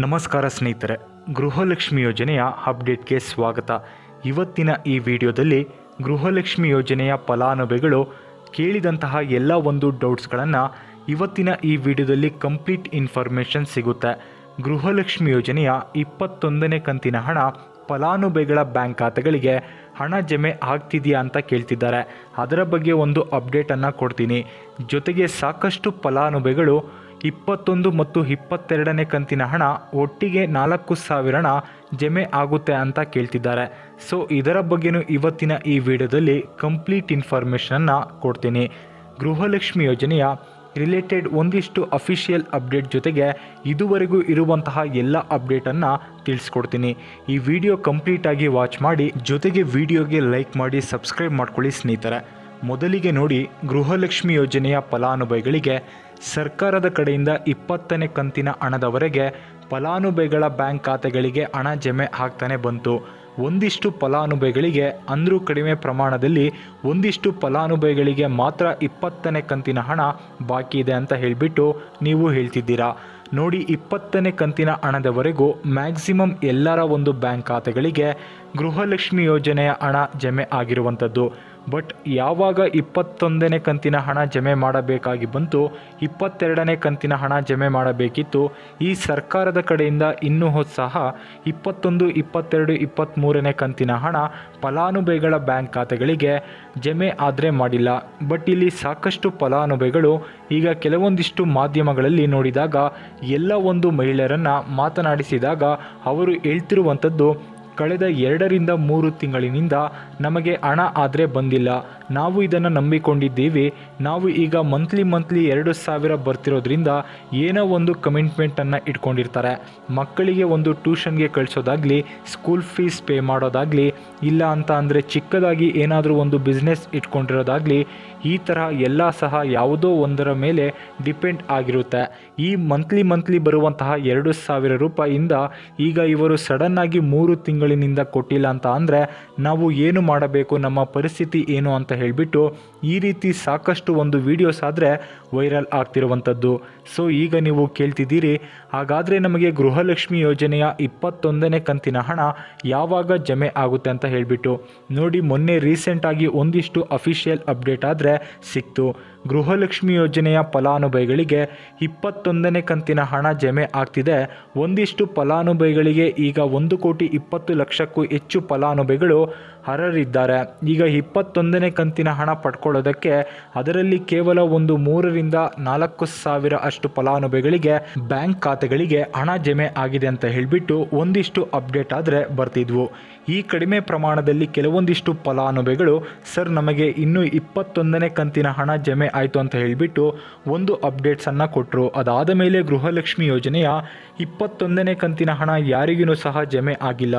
ನಮಸ್ಕಾರ ಸ್ನೇಹಿತರೆ, ಗೃಹಲಕ್ಷ್ಮಿ ಯೋಜನೆಯ ಅಪ್ಡೇಟ್ಗೆ ಸ್ವಾಗತ. ಇವತ್ತಿನ ಈ ವಿಡಿಯೋದಲ್ಲಿ ಗೃಹಲಕ್ಷ್ಮಿ ಯೋಜನೆಯ ಫಲಾನುಭವಿಗಳು ಕೇಳಿದಂತಹ ಎಲ್ಲ ಒಂದು ಡೌಟ್ಸ್ಗಳನ್ನು ಇವತ್ತಿನ ಈ ವಿಡಿಯೋದಲ್ಲಿ ಕಂಪ್ಲೀಟ್ ಇನ್ಫಾರ್ಮೇಷನ್ ಸಿಗುತ್ತೆ. ಗೃಹಲಕ್ಷ್ಮಿ ಯೋಜನೆಯ ಇಪ್ಪತ್ತೊಂದನೇ ಕಂತಿನ ಹಣ ಫಲಾನುಭವಿಗಳ ಬ್ಯಾಂಕ್ ಖಾತೆಗಳಿಗೆ ಹಣ ಜಮೆ ಆಗ್ತಿದೆಯಾ ಅಂತ ಕೇಳ್ತಿದ್ದಾರೆ. ಅದರ ಬಗ್ಗೆ ಒಂದು ಅಪ್ಡೇಟನ್ನು ಕೊಡ್ತೀನಿ. ಜೊತೆಗೆ ಸಾಕಷ್ಟು ಫಲಾನುಭವಿಗಳು ಇಪ್ಪತ್ತೊಂದು ಮತ್ತು ಇಪ್ಪತ್ತೆರಡನೇ ಕಂತಿನ ಹಣ ಒಟ್ಟಿಗೆ ನಾಲ್ಕು ಸಾವಿರನ ಜಮೆ ಆಗುತ್ತೆ ಅಂತ ಕೇಳ್ತಿದ್ದಾರೆ. ಸೊ ಇದರ ಬಗ್ಗೆನೂ ಇವತ್ತಿನ ಈ ವಿಡಿಯೋದಲ್ಲಿ ಕಂಪ್ಲೀಟ್ ಇನ್ಫಾರ್ಮೇಷನನ್ನು ಕೊಡ್ತೀನಿ. ಗೃಹಲಕ್ಷ್ಮಿ ಯೋಜನೆಯ ರಿಲೇಟೆಡ್ ಒಂದಿಷ್ಟು ಅಫಿಷಿಯಲ್ ಅಪ್ಡೇಟ್ ಜೊತೆಗೆ ಇದುವರೆಗೂ ಇರುವಂತಹ ಎಲ್ಲ ಅಪ್ಡೇಟನ್ನು ತಿಳಿಸ್ಕೊಡ್ತೀನಿ. ಈ ವಿಡಿಯೋ ಕಂಪ್ಲೀಟಾಗಿ ವಾಚ್ ಮಾಡಿ, ಜೊತೆಗೆ ವಿಡಿಯೋಗೆ ಲೈಕ್ ಮಾಡಿ ಸಬ್ಸ್ಕ್ರೈಬ್ ಮಾಡ್ಕೊಳ್ಳಿ ಸ್ನೇಹಿತರೆ. ಮೊದಲಿಗೆ ನೋಡಿ ಗೃಹಲಕ್ಷ್ಮಿ ಯೋಜನೆಯ ಫಲಾನುಭವಿಗಳಿಗೆ ಸರ್ಕಾರದ ಕಡೆಯಿಂದ ಇಪ್ಪತ್ತನೇ ಕಂತಿನ ಹಣದವರೆಗೆ ಫಲಾನುಭವಿಗಳ ಬ್ಯಾಂಕ್ ಖಾತೆಗಳಿಗೆ ಹಣ ಜಮೆ ಆಗ್ತಾನೆ ಬಂತು. ಒಂದಿಷ್ಟು ಫಲಾನುಭವಿಗಳಿಗೆ ಅಂದರೂ ಕಡಿಮೆ ಪ್ರಮಾಣದಲ್ಲಿ ಒಂದಿಷ್ಟು ಫಲಾನುಭವಿಗಳಿಗೆ ಮಾತ್ರ ಇಪ್ಪತ್ತನೇ ಕಂತಿನ ಹಣ ಬಾಕಿ ಇದೆ ಅಂತ ಹೇಳಿಬಿಟ್ಟು ನೀವು ಹೇಳ್ತಿದ್ದೀರಾ? ನೋಡಿ ಇಪ್ಪತ್ತನೇ ಕಂತಿನ ಹಣದವರೆಗೂ ಮ್ಯಾಕ್ಸಿಮಮ್ ಎಲ್ಲರ ಒಂದು ಬ್ಯಾಂಕ್ ಖಾತೆಗಳಿಗೆ ಗೃಹಲಕ್ಷ್ಮಿ ಯೋಜನೆಯ ಹಣ ಜಮೆ ಆಗಿರುವಂಥದ್ದು. ಬಟ್ ಯಾವಾಗ ಇಪ್ಪತ್ತೊಂದನೇ ಕಂತಿನ ಹಣ ಜಮೆ ಮಾಡಬೇಕಾಗಿ ಬಂತು, ಇಪ್ಪತ್ತೆರಡನೇ ಕಂತಿನ ಹಣ ಜಮೆ ಮಾಡಬೇಕಿತ್ತು. ಈ ಸರ್ಕಾರದ ಕಡೆಯಿಂದ ಇನ್ನೂ ಸಹ ಇಪ್ಪತ್ತೊಂದು, ಇಪ್ಪತ್ತೆರಡು, ಇಪ್ಪತ್ತ್ಮೂರನೇ ಕಂತಿನ ಹಣ ಫಲಾನುಭವಿಗಳ ಬ್ಯಾಂಕ್ ಖಾತೆಗಳಿಗೆ ಜಮೆ ಆದರೆ ಮಾಡಿಲ್ಲ. ಬಟ್ ಇಲ್ಲಿ ಸಾಕಷ್ಟು ಫಲಾನುಭವಿಗಳು ಈಗ ಕೆಲವೊಂದಿಷ್ಟು ಮಾಧ್ಯಮಗಳಲ್ಲಿ ನೋಡಿದಾಗ ಎಲ್ಲ ಒಂದು ಮಹಿಳೆಯರನ್ನು ಮಾತನಾಡಿಸಿದಾಗ ಅವರು ಹೇಳ್ತಿರುವಂಥದ್ದು ಕಳೆದ ಎರಡರಿಂದ ಮೂರು ತಿಂಗಳಿನಿಂದ ನಮಗೆ ಹಣ ಆದರೆ ಬಂದಿಲ್ಲ. ನಾವು ಇದನ್ನು ನಂಬಿಕೊಂಡಿದ್ದೀವಿ. ನಾವು ಈಗ ಮಂತ್ಲಿ ಮಂತ್ಲಿ ಎರಡು ಸಾವಿರ ಬರ್ತಿರೋದ್ರಿಂದ ಏನೋ ಒಂದು ಕಮಿಟ್ಮೆಂಟನ್ನು ಇಟ್ಕೊಂಡಿರ್ತಾರೆ. ಮಕ್ಕಳಿಗೆ ಒಂದು ಟ್ಯೂಷನ್ಗೆ ಕಳಿಸೋದಾಗಲಿ ಸ್ಕೂಲ್ ಫೀಸ್ ಪೇ ಮಾಡೋದಾಗಲಿ, ಇಲ್ಲ ಅಂತ ಅಂದರೆ ಚಿಕ್ಕದಾಗಿ ಏನಾದರೂ ಒಂದು ಬಿಸ್ನೆಸ್ ಇಟ್ಕೊಂಡಿರೋದಾಗಲಿ, ಈ ತರಹ ಎಲ್ಲ ಸಹ ಯಾವುದೋ ಒಂದರ ಮೇಲೆ ಡಿಪೆಂಡ್ ಆಗಿರುತ್ತೆ. ಈ ಮಂತ್ಲಿ ಮಂತ್ಲಿ ಬರುವಂತಹ ಎರಡು ಸಾವಿರ ರೂಪಾಯಿಯಿಂದ ಈಗ ಇವರು ಸಡನ್ನಾಗಿ ಮೂರು ತಿಂಗಳಿನಿಂದ ಕೊಟ್ಟಿಲ್ಲ ಅಂತ ಅಂದರೆ ನಾವು ಏನು ಮಾಡಬೇಕು, ನಮ್ಮ ಪರಿಸ್ಥಿತಿ ಏನು ಅಂತ ಹೇಳಿಬಿಟ್ಟು ಈ ರೀತಿ ಸಾಕಷ್ಟು ಒಂದು ವಿಡಿಯೋಸ್ ಆದರೆ ವೈರಲ್ ಆಗ್ತಿರುವಂಥದ್ದು. ಸೊ ಈಗ ನೀವು ಕೇಳ್ತಿದ್ದೀರಿ, ಹಾಗಾದರೆ ನಮಗೆ ಗೃಹಲಕ್ಷ್ಮಿ ಯೋಜನೆಯ ಇಪ್ಪತ್ತೊಂದನೇ ಕಂತಿನ ಹಣ ಯಾವಾಗ ಜಮೆ ಆಗುತ್ತೆ ಅಂತ ಹೇಳಿಬಿಟ್ಟು. ನೋಡಿ, ಮೊನ್ನೆ ರೀಸೆಂಟಾಗಿ ಒಂದಿಷ್ಟು ಅಫಿಷಿಯಲ್ ಅಪ್ಡೇಟ್ ಆದರೆ ಸಿಕ್ತು. ಗೃಹಲಕ್ಷ್ಮಿ ಯೋಜನೆಯ ಫಲಾನುಭವಿಗಳಿಗೆ ಇಪ್ಪತ್ತೊಂದನೇ ಕಂತಿನ ಹಣ ಜಮೆ ಆಗ್ತಿದೆ. ಒಂದಿಷ್ಟು ಫಲಾನುಭವಿಗಳಿಗೆ ಈಗ ಒಂದು ಕೋಟಿ ಇಪ್ಪತ್ತು ಲಕ್ಷಕ್ಕೂ ಹೆಚ್ಚು ಫಲಾನುಭವಿಗಳು ಹರರಿದ್ದಾರೆ ಈಗ ಇಪ್ಪತ್ತೊಂದನೇ ಕಂತಿನ ಹಣ ಪಡ್ಕೊಳ್ಳೋದಕ್ಕೆ ಅದರಲ್ಲಿ ಕೇವಲ ಒಂದು ಮೂರರಿಂದ ನಾಲ್ಕು ಸಾವಿರ ಅಷ್ಟು ಫಲಾನುಭವಿಗಳಿಗೆ ಬ್ಯಾಂಕ್ ಖಾತೆಗಳಿಗೆ ಹಣ ಜಮೆ ಆಗಿದೆ ಅಂತ ಹೇಳಿಬಿಟ್ಟು ಒಂದಿಷ್ಟು ಅಪ್ಡೇಟ್ ಆದರೆ ಬರ್ತಿದ್ವು. ಈ ಕಡಿಮೆ ಪ್ರಮಾಣದಲ್ಲಿ ಕೆಲವೊಂದಿಷ್ಟು ಫಲಾನುಭವಿಗಳು, ಸರ್, ನಮಗೆ ಇನ್ನೂ ಇಪ್ಪತ್ತೊಂದನೇ ಕಂತಿನ ಹಣ ಜಮೆ ಆಯಿತು ಅಂತ ಹೇಳಿಬಿಟ್ಟು ಒಂದು ಅಪ್ಡೇಟ್ಸನ್ನು ಕೊಟ್ಟರು ಅದಾದ ಮೇಲೆ ಗೃಹಲಕ್ಷ್ಮಿ ಯೋಜನೆಯ ಇಪ್ಪತ್ತೊಂದನೇ ಕಂತಿನ ಹಣ ಯಾರಿಗೂ ಸಹ ಜಮೆ ಆಗಿಲ್ಲ.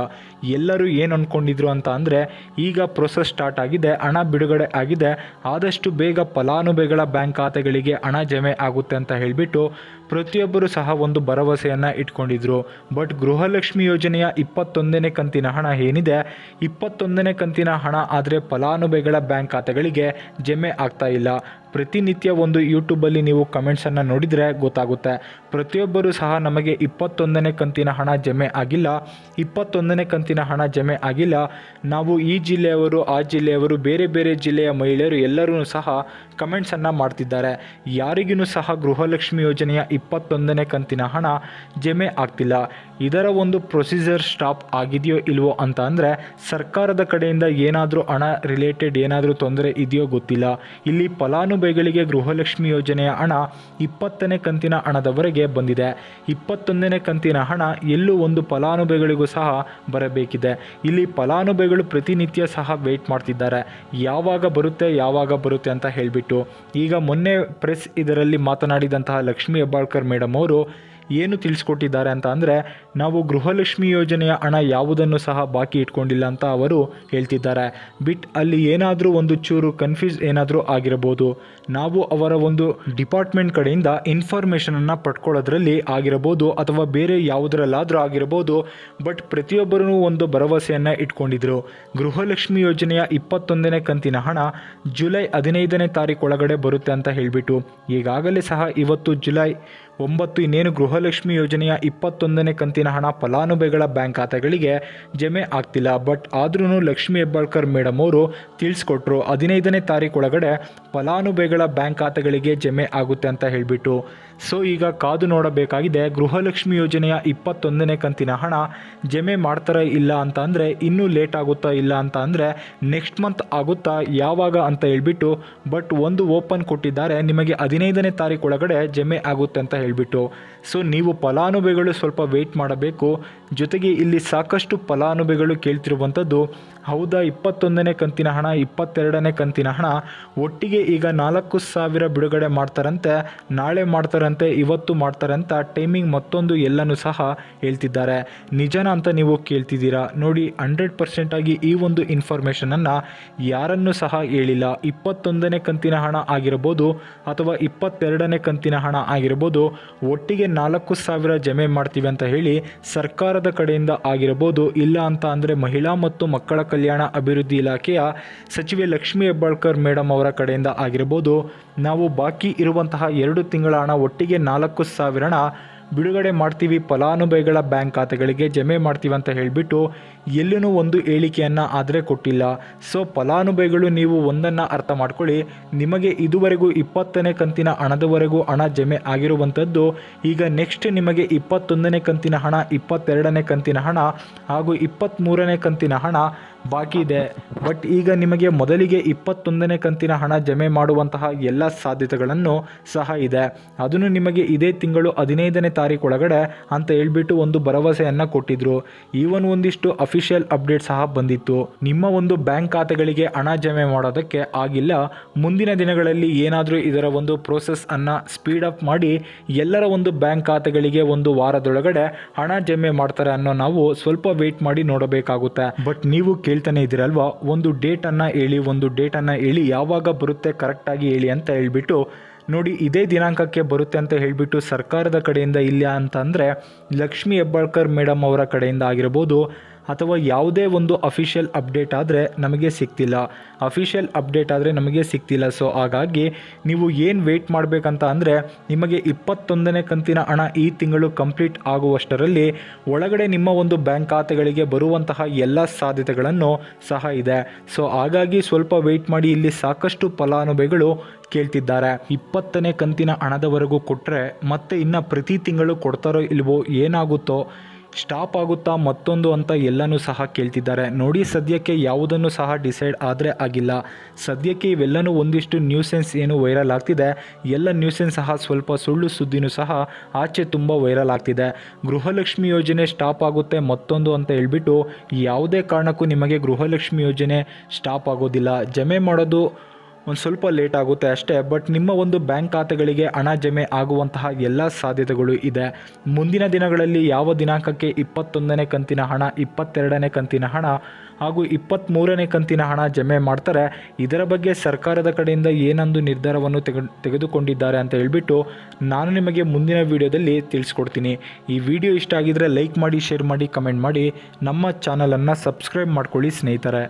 ಎಲ್ಲರೂ ಏನು ಅಂದ್ಕೊಂಡಿದ್ರು ಅಂತ ಅಂದರೆ, ಈಗ ಪ್ರೊಸೆಸ್ ಸ್ಟಾರ್ಟ್ ಆಗಿದೆ, ಹಣ ಬಿಡುಗಡೆ ಆಗಿದೆ. ಆದಷ್ಟು ಬೇಗ ಫಲಾನುಭವಿಗಳ ಬ್ಯಾಂಕ್ ಖಾತೆಗಳಿಗೆ ಹಣ ಜಮೆ ಆಗುತ್ತೆ ಅಂತ ಹೇಳಿಬಿಟ್ಟು ಪ್ರತಿಯೊಬ್ಬರು ಸಹ ಒಂದು ಭರವಸೆಯನ್ನು ಇಟ್ಕೊಂಡಿದ್ರು. ಬಟ್ ಗೃಹಲಕ್ಷ್ಮಿ ಯೋಜನೆಯ ಇಪ್ಪತ್ತೊಂದನೇ ಕಂತಿನ ಹಣ ಏನಿದೆ? ಇಪ್ಪತ್ತೊಂದನೇ ಕಂತಿನ ಹಣ ಆದರೆ ಫಲಾನುಭವಿಗಳ ಬ್ಯಾಂಕ್ ಖಾತೆಗಳಿಗೆ ಜಮೆ ಆಗ್ತಾ ಇಲ್ಲ. ಪ್ರತಿನಿತ್ಯ ಒಂದು ಯೂಟ್ಯೂಬಲ್ಲಿ ನೀವು ಕಮೆಂಟ್ಸನ್ನು ನೋಡಿದರೆ ಗೊತ್ತಾಗುತ್ತೆ. ಪ್ರತಿಯೊಬ್ಬರು ಸಹ ನಮಗೆ ಇಪ್ಪತ್ತೊಂದನೇ ಕಂತಿನ ಹಣ ಜಮೆ ಆಗಿಲ್ಲ. ಇಪ್ಪತ್ತೊಂದನೇ ಕಂತಿನ ಹಣ ಜಮೆ ಆಗಿಲ್ಲ. ನಾವು ಈ ಜಿಲ್ಲೆಯವರು, ಆ ಜಿಲ್ಲೆಯವರು, ಬೇರೆ ಬೇರೆ ಜಿಲ್ಲೆಯ ಮಹಿಳೆಯರು ಎಲ್ಲರೂ ಸಹ ಕಮೆಂಟ್ಸನ್ನು ಮಾಡ್ತಿದ್ದಾರೆ. ಯಾರಿಗೂ ಸಹ ಗೃಹಲಕ್ಷ್ಮಿ ಯೋಜನೆಯ ಇಪ್ಪತ್ತೊಂದನೇ ಕಂತಿನ ಹಣ ಜಮೆ ಆಗ್ತಿಲ್ಲ. ಇದರ ಒಂದು ಪ್ರೊಸೀಜರ್ ಸ್ಟಾಪ್ ಆಗಿದೆಯೋ ಇಲ್ವೋ ಅಂತ ಅಂದರೆ ಸರ್ಕಾರದ ಕಡೆಯಿಂದ ಏನಾದರೂ ಹಣ ರಿಲೇಟೆಡ್ ಏನಾದರೂ ತೊಂದರೆ ಇದೆಯೋ ಗೊತ್ತಿಲ್ಲ. ಇಲ್ಲಿ ಫಲಾನುಭವಿಗಳಿಗೆ ಗೃಹಲಕ್ಷ್ಮಿ ಯೋಜನೆಯ ಹಣ ಇಪ್ಪತ್ತನೇ ಕಂತಿನ ಹಣದವರೆಗೆ ಬಂದಿದೆ. ಇಪ್ಪತ್ತೊಂದನೇ ಕಂತಿನ ಹಣ ಎಲ್ಲೂ ಒಂದು ಫಲಾನುಭವಿಗಳಿಗೂ ಸಹ ಬರಬೇಕಿದೆ. ಇಲ್ಲಿ ಫಲಾನುಭವಿಗಳು ಪ್ರತಿನಿತ್ಯ ಸಹ ವೆಯ್ಟ್ ಮಾಡ್ತಿದ್ದಾರೆ. ಯಾವಾಗ ಬರುತ್ತೆ ಯಾವಾಗ ಬರುತ್ತೆ ಅಂತ ಹೇಳಿಬಿಟ್ಟು. ಈಗ ಮೊನ್ನೆ ಪ್ರೆಸ್ ಇದರಲ್ಲಿ ಮಾತನಾಡಿದಂತಹ ಲಕ್ಷ್ಮೀ ಹೆಬ್ಬಾಳ್ಕರ್ ಮೇಡಮ್ ಅವರು ಏನು ತಿಳಿಸ್ಕೊಟ್ಟಿದ್ದಾರೆ ಅಂತ ಅಂದರೆ, ನಾವು ಗೃಹಲಕ್ಷ್ಮಿ ಯೋಜನೆಯ ಹಣ ಯಾವುದನ್ನು ಸಹ ಬಾಕಿ ಇಟ್ಕೊಂಡಿಲ್ಲ ಅಂತ ಅವರು ಹೇಳ್ತಿದ್ದಾರೆ. ಬಿಟ್ ಅಲ್ಲಿ ಏನಾದರೂ ಒಂದು ಚೂರು ಕನ್ಫ್ಯೂಸ್ ಏನಾದರೂ ಆಗಿರಬಹುದು. ನಾವು ಅವರ ಒಂದು ಡಿಪಾರ್ಟ್ಮೆಂಟ್ ಕಡೆಯಿಂದ ಇನ್ಫಾರ್ಮೇಷನನ್ನು ಪಡ್ಕೊಳ್ಳೋದ್ರಲ್ಲಿ ಆಗಿರಬಹುದು ಅಥವಾ ಬೇರೆ ಯಾವುದರಲ್ಲಾದರೂ ಆಗಿರಬಹುದು ಬಟ್ ಪ್ರತಿಯೊಬ್ಬರೂ ಒಂದು ಭರವಸೆಯನ್ನು ಇಟ್ಕೊಂಡಿದ್ರು. ಗೃಹಲಕ್ಷ್ಮಿ ಯೋಜನೆಯ ಇಪ್ಪತ್ತೊಂದನೇ ಕಂತಿನ ಹಣ ಜುಲೈ ಹದಿನೈದನೇ ತಾರೀಕು ಒಳಗಡೆ ಬರುತ್ತೆ ಅಂತ ಹೇಳಿಬಿಟ್ಟು, ಈಗಾಗಲೇ ಸಹ ಇವತ್ತು ಜುಲೈ ಒಂಬತ್ತು ಇನ್ನೇನು ಗೃಹಲಕ್ಷ್ಮಿ ಯೋಜನೆಯ ಇಪ್ಪತ್ತೊಂದನೇ ಕಂತಿನ ಹಣ ಫಲಾನುಭವಿಗಳ ಬ್ಯಾಂಕ್ ಖಾತೆಗಳಿಗೆ ಜಮೆ ಆಗ್ತಿಲ್ಲ. ಬಟ್ ಆದ್ರೂ ಲಕ್ಷ್ಮಿ ಹೆಬ್ಬಾಳ್ಕರ್ ಮೇಡಮ್ ಅವರು ತಿಳಿಸ್ಕೊಟ್ರು, ಹದಿನೈದನೇ ತಾರೀಕು ಒಳಗಡೆ ಫಲಾನುಭವಿಗಳ ಬ್ಯಾಂಕ್ ಖಾತೆಗಳಿಗೆ ಜಮೆ ಆಗುತ್ತೆ ಅಂತ ಹೇಳಿಬಿಟ್ಟು. ಸೊ ಈಗ ಕಾದು ನೋಡಬೇಕಾಗಿದೆ, ಗೃಹಲಕ್ಷ್ಮಿ ಯೋಜನೆಯ ಇಪ್ಪತ್ತೊಂದನೇ ಕಂತಿನ ಹಣ ಜಮೆ ಮಾಡ್ತಾರೆ ಇಲ್ಲ ಅಂತ ಅಂದರೆ, ಇನ್ನೂ ಲೇಟ್ ಆಗುತ್ತಾ ಇಲ್ಲ ಅಂತ ಅಂದರೆ ನೆಕ್ಸ್ಟ್ ಮಂತ್ ಆಗುತ್ತಾ ಯಾವಾಗ ಅಂತ ಹೇಳಿಬಿಟ್ಟು ಬಟ್ ಒಂದು ಓಪನ್ ಕೊಟ್ಟಿದ್ದಾರೆ, ನಿಮಗೆ ಹದಿನೈದನೇ ತಾರೀಕು ಒಳಗಡೆ ಜಮೆ ಆಗುತ್ತೆ ಅಂತ ಹೇಳಿಬಿಟ್ಟು. ಸೊ ನೀವು ಫಲಾನುಭವಿಗಳು ಸ್ವಲ್ಪ ವೆಯ್ಟ್ ಮಾಡಬೇಕು. ಜೊತೆಗೆ ಇಲ್ಲಿ ಸಾಕಷ್ಟು ಫಲಾನುಭವಿಗಳು ಕೇಳ್ತಿರುವಂಥದ್ದು ಹೌದಾ, ಇಪ್ಪತ್ತೊಂದನೇ ಕಂತಿನ ಹಣ, ಇಪ್ಪತ್ತೆರಡನೇ ಕಂತಿನ ಹಣ? ಒಟ್ಟಿಗೆ ಈಗ ನಾಲ್ಕು ಸಾವಿರ ಬಿಡುಗಡೆ ಮಾಡ್ತಾರಂತೆ, ನಾಳೆ ಮಾಡ್ತಾರಂತೆ, ಇವತ್ತು ಮಾಡ್ತಾರಂತ ಟೈಮಿಂಗ್ ಮತ್ತೊಂದು ಎಲ್ಲನೂ ಸಹ ಹೇಳ್ತಿದ್ದಾರೆ. ನಿಜನ ಅಂತ ನೀವು ಕೇಳ್ತಿದ್ದೀರಾ? ನೋಡಿ, ಹಂಡ್ರೆಡ್ ಪರ್ಸೆಂಟ್ ಆಗಿ ಈ ಒಂದು ಇನ್ಫಾರ್ಮೇಷನನ್ನು ಯಾರನ್ನು ಸಹ ಹೇಳಿಲ್ಲ. ಇಪ್ಪತ್ತೊಂದನೇ ಕಂತಿನ ಹಣ ಆಗಿರ್ಬೋದು ಅಥವಾ ಇಪ್ಪತ್ತೆರಡನೇ ಕಂತಿನ ಹಣ ಆಗಿರ್ಬೋದು, ಒಟ್ಟಿಗೆ ನಾಲ್ಕು ಸಾವಿರ ಜಮೆ ಮಾಡ್ತೀವಿ ಅಂತ ಹೇಳಿ ಸರ್ಕಾರದ ಕಡೆಯಿಂದ ಆಗಿರಬಹುದು ಇಲ್ಲ ಅಂತ ಅಂದರೆ ಮಹಿಳಾ ಮತ್ತು ಮಕ್ಕಳ ಕಲ್ಯಾಣ ಅಭಿವೃದ್ಧಿ ಇಲಾಖೆಯ ಸಚಿವೆ ಲಕ್ಷ್ಮೀ ಹೆಬ್ಬಾಳ್ಕರ್ ಮೇಡಮ್ ಅವರ ಕಡೆಯಿಂದ ಆಗಿರ್ಬೋದು ನಾವು ಬಾಕಿ ಇರುವಂತಹ ಎರಡು ತಿಂಗಳ ಹಣ ಒಟ್ಟಿಗೆ ನಾಲ್ಕು ಸಾವಿರ ಹಣ ಬಿಡುಗಡೆ ಮಾಡ್ತೀವಿ. ಫಲಾನುಭವಿಗಳ ಬ್ಯಾಂಕ್ ಖಾತೆಗಳಿಗೆ ಜಮೆ ಮಾಡ್ತೀವಿ ಅಂತ ಹೇಳಿಬಿಟ್ಟು ಎಲ್ಲೂ ಒಂದು ಹೇಳಿಕೆಯನ್ನು ಆದರೆ ಕೊಟ್ಟಿಲ್ಲ. ಸೊ, ಫಲಾನುಭವಿಗಳು ನೀವು ಒಂದನ್ನು ಅರ್ಥ ಮಾಡ್ಕೊಳ್ಳಿ. ನಿಮಗೆ ಇದುವರೆಗೂ ಇಪ್ಪತ್ತನೇ ಕಂತಿನ ಹಣದವರೆಗೂ ಹಣ ಜಮೆ ಆಗಿರುವಂಥದ್ದು ಈಗ ನೆಕ್ಸ್ಟ್ ನಿಮಗೆ ಇಪ್ಪತ್ತೊಂದನೇ ಕಂತಿನ ಹಣ, ಇಪ್ಪತ್ತೆರಡನೇ ಕಂತಿನ ಹಣ ಹಾಗೂ ಇಪ್ಪತ್ತ್ಮೂರನೇ ಕಂತಿನ ಹಣ ಬಾಕಿ ಇದೆ. ಬಟ್ ಈಗ ನಿಮಗೆ ಮೊದಲಿಗೆ ಇಪ್ಪತ್ತೊಂದನೇ ಕಂತಿನ ಹಣ ಜಮೆ ಮಾಡುವಂತಹ ಎಲ್ಲ ಸಾಧ್ಯತೆಗಳನ್ನು ಸಹ ಇದೆ. ಅದನ್ನು ನಿಮಗೆ ಇದೇ ತಿಂಗಳು ಹದಿನೈದನೇ ತಾರೀಕು ಒಳಗಡೆ ಅಂತ ಹೇಳ್ಬಿಟ್ಟು ಒಂದು ಭರವಸೆಯನ್ನು ಕೊಟ್ಟಿದ್ರು. ಈವನ್ ಒಂದಿಷ್ಟು ಅಫಿಷಿಯಲ್ ಅಪ್ಡೇಟ್ ಸಹ ಬಂದಿತ್ತು. ನಿಮ್ಮ ಒಂದು ಬ್ಯಾಂಕ್ ಖಾತೆಗಳಿಗೆ ಹಣ ಜಮೆ ಮಾಡೋದಕ್ಕೆ ಆಗಿಲ್ಲ. ಮುಂದಿನ ದಿನಗಳಲ್ಲಿ ಏನಾದರೂ ಇದರ ಒಂದು ಪ್ರೋಸೆಸ್ ಅನ್ನು ಸ್ಪೀಡ್ ಅಪ್ ಮಾಡಿ ಎಲ್ಲರ ಒಂದು ಬ್ಯಾಂಕ್ ಖಾತೆಗಳಿಗೆ ಒಂದು ವಾರದೊಳಗಡೆ ಹಣ ಜಮೆ ಮಾಡ್ತಾರೆ ಅನ್ನೋ ನಾವು ಸ್ವಲ್ಪ ವೆಯ್ಟ್ ಮಾಡಿ ನೋಡಬೇಕಾಗುತ್ತೆ. ಬಟ್ ನೀವು ಕೇಳ್ತಾನೆ ಇದ್ದೀರಲ್ವಾ? ಒಂದು ಡೇಟನ್ನು ಹೇಳಿ, ಒಂದು ಡೇಟನ್ನು ಹೇಳಿ, ಯಾವಾಗ ಬರುತ್ತೆ ಕರೆಕ್ಟಾಗಿ ಹೇಳಿ ಅಂತ ಹೇಳಿಬಿಟ್ಟು, ನೋಡಿ, ಇದೇ ದಿನಾಂಕಕ್ಕೆ ಬರುತ್ತೆ ಅಂತ ಹೇಳಿಬಿಟ್ಟು ಸರ್ಕಾರದ ಕಡೆಯಿಂದ ಇಲ್ಲ ಅಂತಂದರೆ ಲಕ್ಷ್ಮೀ ಹೆಬ್ಬಾಳ್ಕರ್ ಮೇಡಮ್ ಅವರ ಕಡೆಯಿಂದ ಆಗಿರ್ಬೋದು ಅಥವಾ ಯಾವುದೇ ಒಂದು ಅಫಿಷಿಯಲ್ ಅಪ್ಡೇಟ್ ಆದರೆ ನಮಗೆ ಸಿಗ್ತಿಲ್ಲ. ಅಫಿಷಿಯಲ್ ಅಪ್ಡೇಟ್ ಆದರೆ ನಮಗೆ ಸಿಗ್ತಿಲ್ಲ. ಸೊ ಹಾಗಾಗಿ ನೀವು ಏನು ವೆಯ್ಟ್ ಮಾಡಬೇಕಂತ ಅಂದರೆ ನಿಮಗೆ ಇಪ್ಪತ್ತೊಂದನೇ ಕಂತಿನ ಹಣ ಈ ತಿಂಗಳು ಕಂಪ್ಲೀಟ್ ಆಗುವಷ್ಟರಲ್ಲಿ ಒಳಗಡೆ ನಿಮ್ಮ ಒಂದು ಬ್ಯಾಂಕ್ ಖಾತೆಗಳಿಗೆ ಬರುವಂತಹ ಎಲ್ಲ ಸಾಧ್ಯತೆಗಳನ್ನು ಸಹ ಇದೆ. ಸೊ ಹಾಗಾಗಿ ಸ್ವಲ್ಪ ವೆಯ್ಟ್ ಮಾಡಿ ಇಲ್ಲಿ ಸಾಕಷ್ಟು ಫಲಾನುಭವಿಗಳು ಕೇಳ್ತಿದ್ದಾರೆ. ಇಪ್ಪತ್ತನೇ ಕಂತಿನ ಹಣದವರೆಗೂ ಕೊಟ್ಟರೆ ಮತ್ತೆ ಇನ್ನು ಪ್ರತಿ ತಿಂಗಳು ಕೊಡ್ತಾರೋ ಇಲ್ವೋ ಏನಾಗುತ್ತೋ ಸ್ಟಾಪ್ ಆಗುತ್ತಾ ಮತ್ತೊಂದು ಅಂತ ಎಲ್ಲನೂ ಸಹ ಕೇಳ್ತಿದ್ದಾರೆ. ನೋಡಿ, ಸದ್ಯಕ್ಕೆ ಯಾವುದನ್ನು ಸಹ ಡಿಸೈಡ್ ಆದರೆ ಆಗಿಲ್ಲ. ಸದ್ಯಕ್ಕೆ ಇವೆಲ್ಲನೂ ಒಂದಿಷ್ಟು ನ್ಯೂಸೆನ್ಸ್ ಏನು ವೈರಲ್ ಆಗ್ತಿದೆ. ಎಲ್ಲ ನ್ಯೂಸೆನ್ಸ್ ಸಹ ಸ್ವಲ್ಪ ಸುಳ್ಳು ಸುದ್ದಿನೂ ಸಹ ಆಚೆ ತುಂಬ ವೈರಲ್ ಆಗ್ತಿದೆ. ಗೃಹಲಕ್ಷ್ಮಿ ಯೋಜನೆ ಸ್ಟಾಪ್ ಆಗುತ್ತೆ ಮತ್ತೊಂದು ಅಂತ ಹೇಳ್ಬಿಟ್ಟು ಯಾವುದೇ ಕಾರಣಕ್ಕೂ ನಿಮಗೆ ಗೃಹಲಕ್ಷ್ಮಿ ಯೋಜನೆ ಸ್ಟಾಪ್ ಆಗೋದಿಲ್ಲ. ಜಮೆ ಮಾಡೋದು ಒಂದು ಸ್ವಲ್ಪ ಲೇಟ್ ಆಗುತ್ತೆ ಅಷ್ಟೇ, ಬಟ್ ನಿಮ್ಮ ಒಂದು ಬ್ಯಾಂಕ್ ಖಾತೆಗಳಿಗೆ ಹಣ ಜಮೆ ಆಗುವಂತಹ ಎಲ್ಲ ಸಾಧ್ಯತೆಗಳು ಇದೆ. ಮುಂದಿನ ದಿನಗಳಲ್ಲಿ ಯಾವ ದಿನಾಂಕಕ್ಕೆ ಇಪ್ಪತ್ತೊಂದನೇ ಕಂತಿನ ಹಣ, ಇಪ್ಪತ್ತೆರಡನೇ ಕಂತಿನ ಹಣ ಹಾಗೂ ಇಪ್ಪತ್ತ್ಮೂರನೇ ಕಂತಿನ ಹಣ ಜಮೆ ಮಾಡ್ತಾರೆ, ಇದರ ಬಗ್ಗೆ ಸರ್ಕಾರದ ಕಡೆಯಿಂದ ಏನೊಂದು ನಿರ್ಧಾರವನ್ನು ತೆಗೆ, ತೆಗೆದುಕೊಂಡಿದ್ದಾರೆ ಅಂತ ಹೇಳಿಬಿಟ್ಟು ನಾನು ನಿಮಗೆ ಮುಂದಿನ ವಿಡಿಯೋದಲ್ಲಿ ತಿಳಿಸ್ಕೊಡ್ತೀನಿ. ಈ ವಿಡಿಯೋ ಇಷ್ಟ ಆಗಿದ್ದರೆ ಲೈಕ್ ಮಾಡಿ, ಶೇರ್ ಮಾಡಿ, ಕಮೆಂಟ್ ಮಾಡಿ. ನಮ್ಮ ಚಾನಲನ್ನು ಸಬ್ಸ್ಕ್ರೈಬ್ ಮಾಡ್ಕೊಳ್ಳಿ ಸ್ನೇಹಿತರೆ.